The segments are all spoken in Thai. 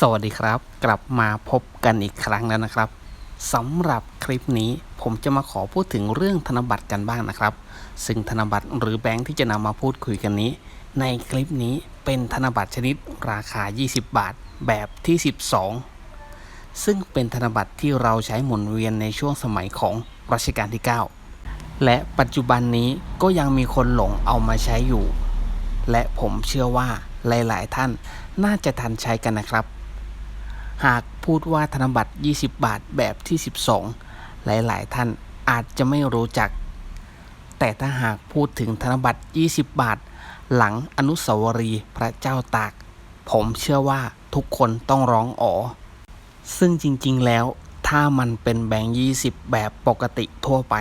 สวัสดีครับ กลับมาพบกันอีกครั้งแล้วนะครับสำหรับคลิปนี้ผมจะมาขอพูดถึงเรื่องธนบัตรกันบ้างนะครับ ซึ่งธนบัตรหรือแบงค์ที่จะนำมาพูดคุยกันนี้ ในคลิปนี้เป็นธนบัตรชนิดราคา 20 บาท แบบที่ 12 ซึ่งเป็นธนบัตรที่เราใช้หมุนเวียนในช่วงสมัยของรัชกาลที่ 9 และปัจจุบันนี้ก็ยังมีคนหลงเอามาใช้อยู่ และผมเชื่อว่าหลาย ๆ ท่านน่าจะทันใช้กันนะครับ หากพูดว่าธนบัตร 20 บาทแบบที่ 12 หลาย ๆ ท่านอาจจะไม่รู้จัก แต่ถ้าหากพูดถึงธนบัตร 20 บาท หลังอนุสาวรีย์พระเจ้าตาก ผมเชื่อว่าทุกคนต้องร้องอ๋อ ซึ่งจริง ๆ แล้วถ้ามันเป็นแบงค์ 20 แบบปกติทั่วไป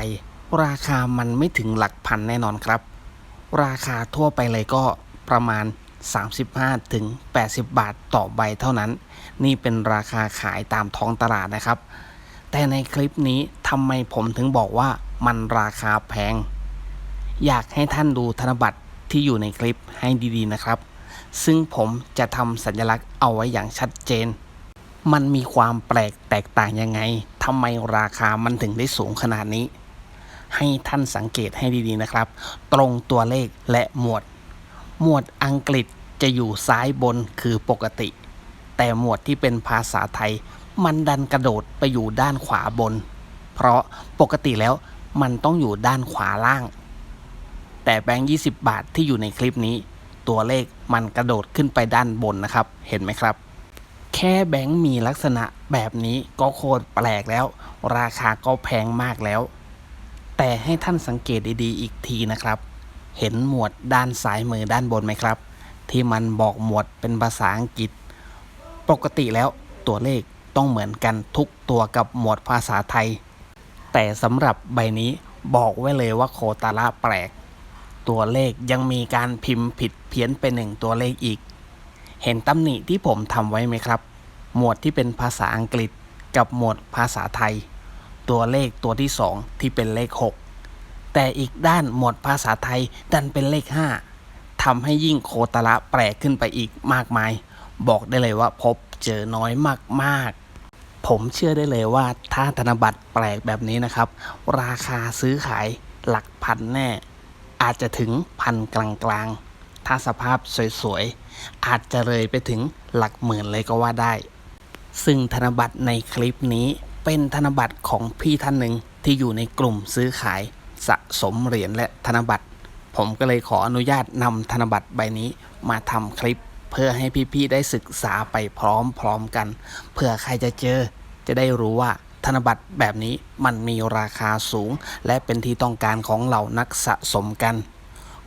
ราคามันไม่ถึงหลักพันแน่นอนครับ ราคาทั่วไปเลยก็ประมาณ 35 ถึง 80 บาทต่อใบเท่านั้น นี่เป็นราคาขายตามท้องตลาดนะครับ แต่ในคลิปนี้ทำไมผมถึงบอกว่ามันราคาแพง อยากให้ท่านดูธนบัตรที่อยู่ในคลิปให้ดีๆนะครับ ซึ่งผมจะทำสัญลักษณ์เอาไว้อย่างชัดเจน มันมีความแปลกแตกต่างยังไงทำไมราคามันถึงได้สูงขนาดนี้ ให้ท่านสังเกตให้ดีๆนะครับ ตรงตัวเลขและหมวด หมวดอังกฤษจะอยู่ซ้ายบนคือปกติ แต่หมวดที่เป็นภาษาไทย มันดันกระโดดไปอยู่ด้านขวาบน เพราะปกติแล้วมันต้องอยู่ด้านขวาล่าง แต่แบงค์20 บาทที่อยู่ในคลิปนี้ ตัวเลขมันกระโดดขึ้นไปด้านบนนะครับ เห็นไหมครับ แค่แบงค์มีลักษณะแบบนี้ก็โคตรแปลกแล้ว ราคาก็แพงมากแล้ว แต่ให้ท่านสังเกตดีๆอีกทีนะครับ เห็นหมวดด้านซ้ายมือด้านบนไหมครับ ที่มันบอกหมวดเป็นภาษาอังกฤษ ปกติแล้วตัวเลขต้องเหมือนกันทุกตัวกับหมวดภาษาไทย แต่สำหรับใบนี้บอกไว้เลยว่าโคตาระแปลก ตัวเลขยังมีการพิมพ์ผิดเพี้ยนไปหนึ่งตัวเลขอีก เห็นตำหนิที่ผมทำไว้ไหมครับ หมวดที่เป็นภาษาอังกฤษกับหมวดภาษาไทย ตัวเลขตัวที่สองที่เป็นเลข 6 แต่อีกด้านหมวดภาษาไทยดันเป็นเลข 5ทำให้ยิ่งโคตระแปลกขึ้นไปอีกมากมาย บอกได้เลยว่าพบเจอน้อยมากๆ ผมเชื่อได้เลยว่าถ้าธนบัตรแปลกแบบนี้นะครับ ราคาซื้อขายหลักพันแน่ อาจจะถึงพันกลางๆ ถ้าสภาพสวยๆ อาจจะเลยไปถึงหลักหมื่นเลยก็ว่าได้ ซึ่งธนบัตรในคลิปนี้เป็นธนบัตรของพี่ท่านหนึ่งที่อยู่ในกลุ่มซื้อขาย สะสมเหรียญและธนบัตร ผมก็เลยขออนุญาตนำธนบัตรใบนี้มาทำคลิป เพื่อให้พี่ๆได้ศึกษาไปพร้อมๆกันเพื่อใครจะเจอ จะได้รู้ว่าธนบัตรแบบนี้มันมีราคาสูง และเป็นที่ต้องการของเหล่านักสะสมกัน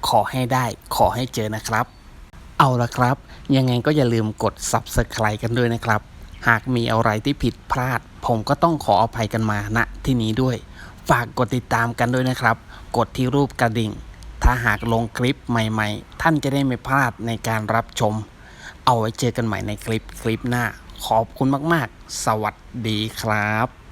ขอให้ได้ขอให้เจอนะครับ เอาละครับ ยังไงก็อย่าลืมกด Subscribe กันด้วยนะครับ หากมีอะไรที่ผิดพลาด ผมก็ต้องขออภัยกันมาณที่นี้ด้วย ฝากกดติดตามกันด้วยนะครับ กดที่รูปกระดิ่ง ถ้าหากลงคลิปใหม่ๆ ท่านจะได้ไม่พลาดในการรับชม เอาไว้เจอกันใหม่ในคลิปคลิปหน้า ขอบคุณมากๆ สวัสดีครับ